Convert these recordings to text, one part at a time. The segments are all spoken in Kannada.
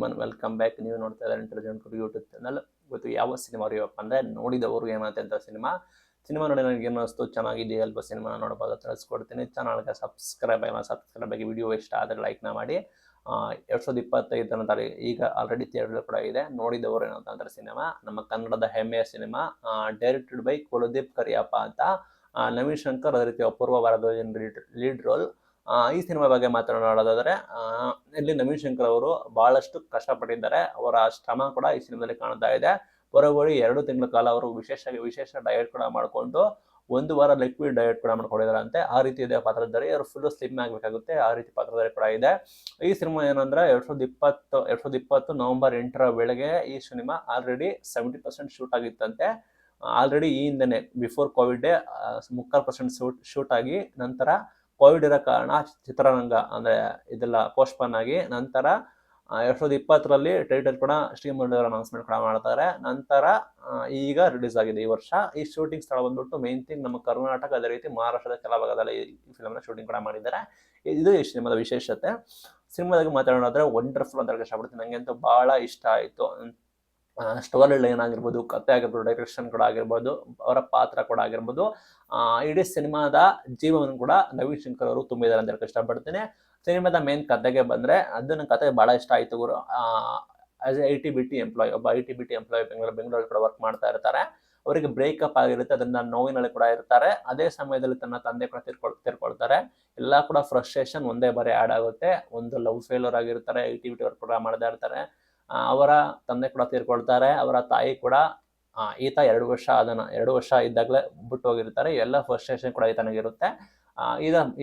ಎವ್ರಿವನ್ ವೆಲ್ಕಮ್ ಬ್ಯಾಕ್ ನೀವು ನೋಡ್ತಾ ಇದ್ದಾರೆ ಇಂಟೆಲಿಜೆಂಟ್ ಯೂಟ್ಯೂಬ್ ಚಾನಲ್ ಇವತ್ತು ಯಾವ ಸಿನಿಮಾ ರಿವ್ಯೂಪ್ ಅಂದರೆ ನೋಡಿದವರು ಅಂತ ಸಿನಿಮಾ ಸಿನಿಮಾ ನೋಡಿ ನನಗೆ ಏನು ಅನಿಸ್ತು? ಚೆನ್ನಾಗಿದೆಯಾ ಅಲ್ಪ ಸಿನಿಮಾ ನೋಡಬಹುದು ತಿಳಿಸ್ಕೊಡ್ತೀನಿ. ಚಾನಲ್ಗೆ ಸಬ್ಸ್ಕ್ರೈಬ್ ಆಗಿ ಸಬ್ಸ್ಕ್ರೈಬ್ ಆಗಿ ವಿಡಿಯೋ ಇಷ್ಟ ಆದರೆ ಲೈಕ್ನ ಮಾಡಿ. ಎರಡು ಸಾವಿರದ ಇಪ್ಪತ್ತೈದನೇ ತಾರೀಕು ಈಗ ಆಲ್ರೆಡಿ ಥಿಯೇಟರ್ ಕೂಡ ಇದೆ. ನೋಡಿದವರು ಏನಂತಂದ್ರೆ ಸಿನಿಮಾ ನಮ್ಮ ಕನ್ನಡದ ಹೆಮ್ಮೆಯ cinema directed by Kuldeep Kariyappa ಅಂತ ನವೀನ್ ಶಂಕರ್ ಅದೇ ರೀತಿ ಅಪೂರ್ವ ಭಾರದ್ವಾಜನ್ ಲೀಡ್ ರೋಲ್ ಈ ಸಿನಿಮಾ ಬಗ್ಗೆ ಮಾತನಾಡೋದಾದರೆ ಇಲ್ಲಿ ನವೀನ್ ಶಂಕರ್ ಅವರು ಬಹಳಷ್ಟು ಕಷ್ಟಪಟ್ಟಿದ್ದಾರೆ. ಅವರ ಶ್ರಮ ಕೂಡ ಈ ಸಿನಿಮಾದಲ್ಲಿ ಕಾಣ್ತಾ ಇದೆ. ಬರೋಬ್ಬರಿ ಎರಡು ತಿಂಗಳ ಕಾಲ ಅವರು ವಿಶೇಷ ವಿಶೇಷ ಡಯಟ್ ಕೂಡ ಮಾಡಿಕೊಂಡು, ಒಂದು ವಾರ ಲಿಕ್ವಿಡ್ ಡಯಟ್ ಕೂಡ ಮಾಡ್ಕೊಂಡಿದ್ದಾರಂತೆ. ಆ ರೀತಿ ಇದೆ ಪಾತ್ರಧಾರಿ ಅವರು ಫುಲ್ ಸ್ಲಿಮ್ ಆಗಬೇಕಾಗುತ್ತೆ. ಆ ರೀತಿ ಪಾತ್ರಧಾರಿ ಕೂಡ ಇದೆ. ಈ ಸಿನಿಮಾ ಏನಂದ್ರೆ, ಎರಡ್ ಸಾವಿರದ ಇಪ್ಪತ್ತು, ಎರಡ್ ಸಾವಿರದ ಇಪ್ಪತ್ತು ನವಂಬರ್ ಎಂಟರ ವೇಳೆಗೆ ಈ cinema already seventy percent shoot ಆಗಿತ್ತಂತೆ. Already ಈ ಹಿಂದೆನೆ ಬಿಫೋರ್ ಕೋವಿಡ್ ಮುಕ್ಕಾಲು ಪರ್ಸೆಂಟ್ ಶೂಟ್ ಶೂಟ್ ಆಗಿ ನಂತರ ಕೋವಿಡ್ ಇರೋ ಕಾರಣ ಚಿತ್ರರಂಗ ಅಂದರೆ ಇದೆಲ್ಲ ಪೋಸ್ಟ್ಪೋನ್ ಆಗಿ ನಂತರ ಎರಡು ಸಾವಿರದ ಇಪ್ಪತ್ತರಲ್ಲಿ ಟೈಟಲ್ ಕೂಡ ಸ್ಟ್ರೀಮ್ ಅವರ ಅನೌನ್ಸ್ಮೆಂಟ್ ಕೂಡ ಮಾಡ್ತಾರೆ. ನಂತರ ಈಗ ರಿಲೀಸ್ ಆಗಿದೆ ಈ ವರ್ಷ. ಈ ಶೂಟಿಂಗ್ ಸ್ಥಳ ಬಂದ್ಬಿಟ್ಟು ಮೇನ್ ಥಿಂಗ್ ನಮ್ಮ ಕರ್ನಾಟಕ ಅದೇ ರೀತಿ ಮಹಾರಾಷ್ಟ್ರದ ಕೆಲ ಭಾಗದಲ್ಲಿ ಈ ಫಿಲಮ್ನ ಶೂಟಿಂಗ್ ಕೂಡ ಮಾಡಿದ್ದಾರೆ. ಇದು ಈ ಸಿನಿಮಾದ ವಿಶೇಷತೆ. ಸಿನಿಮಾದಾಗ ಮಾತಾಡೋದಾದ್ರೆ ವಂಡರ್ಫುಲ್ ಅಂತ ಇಷ್ಟಪಡ್ತೀನಿ. ನನಗೆ ಅಂತೂ ಭಾಳ ಇಷ್ಟ ಆಯಿತು. ಸ್ಟೋರಿ ಲೈನ್ ಆಗಿರ್ಬೋದು ಕತೆ ಆಗಿರ್ಬೋದು ಡೈರೆಕ್ಷನ್ ಕೂಡ ಆಗಿರ್ಬೋದು, ಅವರ ಪಾತ್ರ ಕೂಡ ಆಗಿರ್ಬೋದು ಇಡೀ ಸಿನಿಮಾದ ಜೀವವನ್ನು ಕೂಡ ನವೀನ್ ಶಂಕರ್ ಅವರು ತುಂಬಿದ್ದಾರೆ ಅಂತ ಹೇಳಕ್ಕೆ ಇಷ್ಟಪಡ್ತೀನಿ. ಸಿನಿಮಾದ ಮೇನ್ ಕತೆಗೆ ಬಂದರೆ ಅದು ನನ್ನ ಕತೆ ಭಾಳ ಇಷ್ಟ ಆಯಿತು ಗುರು. As a I T B T employee ಒಬ್ಬ I T B T employee Bengaluru, ಬೆಂಗಳೂರಲ್ಲಿ ಕೂಡ ವರ್ಕ್ ಮಾಡ್ತಾ ಇರ್ತಾರೆ. ಅವರಿಗೆ ಬ್ರೇಕಪ್ ಆಗಿರುತ್ತೆ, ಅದನ್ನ ನೋವಿನಲ್ಲಿ ಕೂಡ ಇರ್ತಾರೆ. ಅದೇ ಸಮಯದಲ್ಲಿ ತನ್ನ ತಂದೆ ಕೂಡ ತೀರ್ಕೊಳ್, ತಿರ್ಕೊಳ್ತಾರೆ. ಎಲ್ಲ ಕೂಡ ಫ್ರಸ್ಟ್ರೇಷನ್ ಒಂದೇ ಬಾರಿ ಆ್ಯಡ್ ಆಗುತ್ತೆ. ಒಂದು ಲವ್ ಫೇಲರ್ ಆಗಿರ್ತಾರೆ I T B T work ಕೂಡ ಮಾಡ್ತಾ ಇರ್ತಾರೆ. ಅವರ ತಂದೆ ಕೂಡ ತೀರ್ಕೊಳ್ತಾರೆ ಅವರ ತಾಯಿ ಕೂಡ ಈತ ಎರಡು ವರ್ಷ ಅದನ್ನ ಎರಡು ವರ್ಷ ಇದ್ದಾಗಲೇ ಬಿಟ್ಟು ಹೋಗಿರ್ತಾರೆ. ಎಲ್ಲ ಫ್ರಸ್ಟ್ರೇಷನ್ ಕೂಡ ಈತನಿಗಿರುತ್ತೆ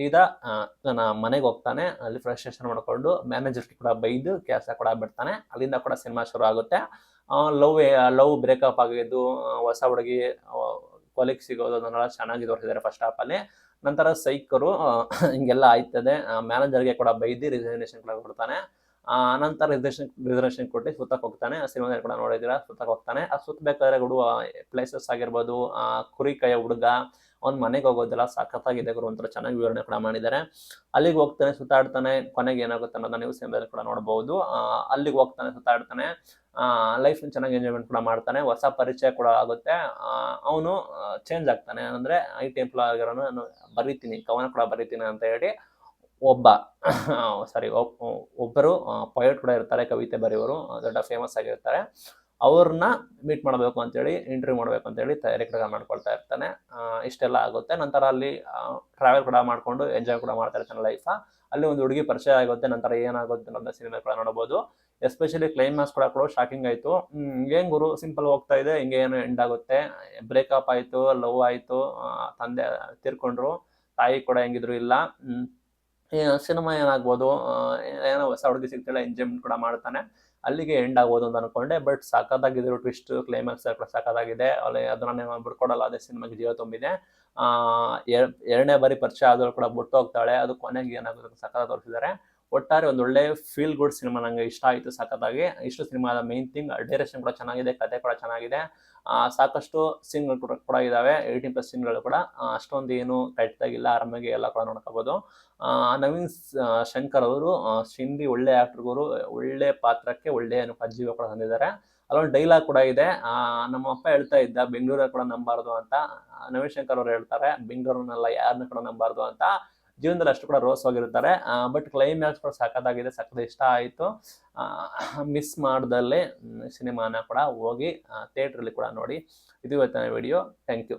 ಈತ ಆ, ತನ್ನ ಮನೆಗೆ ಹೋಗ್ತಾನೆ. ಅಲ್ಲಿ ಫ್ರಸ್ಟ್ರೇಷನ್ ಮಾಡಿಕೊಂಡು ಮ್ಯಾನೇಜರ್ ಕೂಡ ಬೈದು ಕೆಲಸ ಕೂಡ ಬಿಡ್ತಾನೆ. ಅಲ್ಲಿಂದ ಕೂಡ ಸಿನಿಮಾ ಶುರು ಆಗುತ್ತೆ. ಲವ್ ಲವ್ ಬ್ರೇಕಪ್ ಆಗಿದ್ದು ಹೊಸ ಹುಡುಗಿ ಕೊಲೆಗೆ ಸಿಗೋದು ಅದನ್ನೆಲ್ಲ ಚೆನ್ನಾಗಿ ತೋರಿಸಿದ್ದಾರೆ ಫಸ್ಟ್ ಹಾಫ್ ಅಲ್ಲಿ. ನಂತರ ಸೈಕರು ಹಿಂಗೆಲ್ಲ ಆಯ್ತದೆ. ಮ್ಯಾನೇಜರ್ಗೆ ಕೂಡ ಬೈದು ರಿಸೈನೇಷನ್ ಕೂಡ ಕೊಡ್ತಾನೆ. ನಂತರ ರಿಸರ್ವೇಷನ್ ರಿಸರ್ವೇಷನ್ ಕೊಟ್ಟು ಸುತ್ತಕ್ಕೆ ಹೋಗ್ತಾನೆ. ಆ ಸಿನಿಮಾದಲ್ಲಿ ಕೂಡ ನೋಡಿದ್ದೀರಾ ಸುತ್ತಕ್ಕೆ ಹೋಗ್ತಾನೆ. ಆ ಸುತ್ತಬೇಕಾದ್ರೆ ಗುಡು ಪ್ಲೇಸಸ್ ಆಗಿರ್ಬೋದು, ಆ, ಕುರಿ ಕೈಯ ಹುಡುಗ ಅವ್ನ ಮನೆಗೆ ಹೋಗೋದೆಲ್ಲ ಸಖತ್ತಾಗಿದೆ ಗುರು. ಒಂಥರ ಚೆನ್ನಾಗಿ ವಿವರಣೆ ಕೂಡ ಮಾಡಿದ್ದಾರೆ. ಅಲ್ಲಿಗೆ ಹೋಗ್ತಾನೆ, ಸುತ್ತಾಡ್ತಾನೆ. ಕೊನೆಗೆ ಏನಾಗುತ್ತೆ ಅನ್ನೋದನ್ನ ನೀವು ಸಿನಿಮಾದಲ್ಲಿ ಕೂಡ ನೋಡಬಹುದು ಅಲ್ಲಿಗೆ ಹೋಗ್ತಾನೆ, ಸುತ್ತಾಡ್ತಾನೆ. ಲೈಫ್ ಚೆನ್ನಾಗಿ ಎಂಜಾಯ್ಮೆಂಟ್ ಕೂಡ ಮಾಡ್ತಾನೆ. ಹೊಸ ಪರಿಚಯ ಕೂಡ ಆಗುತ್ತೆ. ಅವನು ಚೇಂಜ್ ಆಗ್ತಾನೆ. ಅಂದ್ರೆ, ಐ ಟಿ ಆಗಿರೋನು, ನಾನು ಬರೀತೀನಿ. ಕವನ ಕೂಡ ಬರೀತೀನಿ ಅಂತ ಹೇಳಿ ಒಬ್ಬ ಸಾರಿ ಒಬ್ಬರು ಪೊಯೆಟ್ ಕೂಡ ಇರ್ತಾರೆ, ಕವಿತೆ ಬರೆಯುವರು ದೊಡ್ಡ ಫೇಮಸ್ ಆಗಿರ್ತಾರೆ. ಅವ್ರನ್ನ ಮೀಟ್ ಮಾಡಬೇಕು ಅಂತೇಳಿ ಇಂಟರ್ವ್ಯೂ ಮಾಡಬೇಕು ಅಂತೇಳಿ ತಯಾರಿ ಕೂಡ ಮಾಡ್ಕೊಳ್ತಾ ಇರ್ತಾನೆ. ಇಷ್ಟೆಲ್ಲ ಆಗುತ್ತೆ. ನಂತರ ಅಲ್ಲಿ ಟ್ರಾವೆಲ್ ಕೂಡ ಮಾಡ್ಕೊಂಡು ಎಂಜಾಯ್ ಕೂಡ ಮಾಡ್ತಾ ಇರ್ತಾನೆ ಲೈಫ ಅಲ್ಲಿ ಒಂದು ಹುಡುಗಿ ಪರಿಚಯ ಆಗುತ್ತೆ, ನಂತರ ಏನಾಗುತ್ತೆ ಅನ್ನೋದನ್ನ ಸಿನಿಮಾ ಕೂಡ ನೋಡಬಹುದು ಎಸ್ಪೆಷಲಿ ಕ್ಲೈಮ್ಯಾಕ್ಸ್ ಕೂಡ ಕೂಡ ಶಾಕಿಂಗ್ ಆಯಿತು. ಏನ್ ಗುರು ಸಿಂಪಲ್ ಹೋಗ್ತಾ ಇದೆ ಹಿಂಗೆ ಏನು ಎಂಡ್ ಆಗುತ್ತೆ. ಬ್ರೇಕಪ್ ಆಯಿತು ಲವ್ ಆಯಿತು ತಂದೆ ತೀರ್ಕೊಂಡ್ರು, ತಾಯಿ ಕೂಡ ಹೆಂಗಿದ್ರು ಇಲ್ಲ. ಸಿನಿಮಾ ಏನಾಗ್ಬೋದು? ಏನೋ ಹೊಸ ಹುಡುಗಿ ಸಿಗ್ತಿಲ್ಲ ಎಂಜಾಯ್ಮೆಂಟ್ ಕೂಡ ಮಾಡ್ತಾನೆ. ಅಲ್ಲಿಗೆ ಎಂಡ್ ಆಗ್ಬೋದು ಅಂತ ಅನ್ಕೊಂಡೆ ಬಟ್ ಸಾಕಾದಾಗಿದ್ರು ಟ್ವಿಸ್ಟ್ ಕ್ಲೈಮ್ಯಾಕ್ಸ್ ಕೂಡ ಸಖತ್ತಾಗಿದೆ ಅಲ್ಲಿ ಅದನ್ನ ಬಿಡ್ಕೊಡಲ್ಲ, ಅದೇ ಸಿನಿಮಾಗೆ ಜೀವ ತುಂಬಿದೆ. ಎರಡನೇ ಬಾರಿ ಪರಿಚಯ ಆದರೂ ಕೂಡ ಬಿಟ್ಟು ಹೋಗ್ತಾಳೆ. ಅದು ಕೊನೆಗೆ ಏನಾಗುತ್ತೆ ಸಕಾಲ ತೋರಿಸಿದ್ದಾರೆ. ಒಟ್ಟಾರೆ ಒಂದು ಒಳ್ಳೆ ಫೀಲ್ ಗುಡ್ ಸಿನಿಮಾ ನಂಗೆ ಇಷ್ಟ ಆಯಿತು ಸಖತ್ತಾಗಿ. ಇಷ್ಟು ಸಿನಿಮಾದ ಮೇನ್ ಥಿಂಗ್ ಡೈರೆಕ್ಷನ್ ಕೂಡ ಚೆನ್ನಾಗಿದೆ, ಕತೆ ಕೂಡ ಚೆನ್ನಾಗಿದೆ. ಸಾಕಷ್ಟು ಸೀನ್ಗಳು ಕೂಡ ಕೂಡ ಇದಾವೆ ಏಯ್ಟೀನ್ ಪ್ಲಸ್ ಸೀನ್ಗಳು ಕೂಡ. ಅಷ್ಟೊಂದು ಏನು ಕೆಟ್ಟದಾಗಿಲ್ಲ ಆರಾಮಾಗಿ ಎಲ್ಲ ಕೂಡ ನೋಡ್ಕೋಬೋದು. ನವೀನ್ ಶಂಕರ್ ಅವರು ಸಿಂಧಿ ಒಳ್ಳೆ ಆಕ್ಟರ್ಗಳು ಒಳ್ಳೆ ಪಾತ್ರಕ್ಕೆ ಒಳ್ಳೆ ಜೀವ ಕೂಡ ತಂದಿದ್ದಾರೆ. ಅಲ್ಲೊಂದು ಡೈಲಾಗ್ ಕೂಡ ಇದೆ. ನಮ್ಮ ಅಪ್ಪ ಹೇಳ್ತಾ ಇದ್ದ ಬೆಂಗಳೂರಲ್ಲಿ ಕೂಡ ನಂಬಾರ್ದು ಅಂತ. ನವೀನ್ ಶಂಕರ್ ಅವರು ಹೇಳ್ತಾರೆ ಬೆಂಗಳೂರನ್ನೆಲ್ಲ ಯಾರನ್ನ ಕೂಡ ನಂಬಾರ್ದು ಅಂತ. ಜೀವನದಲ್ಲಿ ಅಷ್ಟು ಕೂಡ ರೋಸ್ ಹೋಗಿರ್ತಾರೆ ಬಟ್ ಕ್ಲೈಮ್ಯಾಕ್ಸ್ ಕೂಡ ಸಖತ್ತಾಗಿದೆ, ಸಖತ್ ಇಷ್ಟ ಆಯಿತು. ಮಿಸ್ ಮಾಡ್ದಲ್ಲಿ ಸಿನಿಮಾನ ಕೂಡ ಹೋಗಿ ಥಿಯೇಟ್ರಲ್ಲಿ ಕೂಡ ನೋಡಿ. ಇದು ಇವತ್ತಿನ ವಿಡಿಯೋ ಥ್ಯಾಂಕ್ ಯು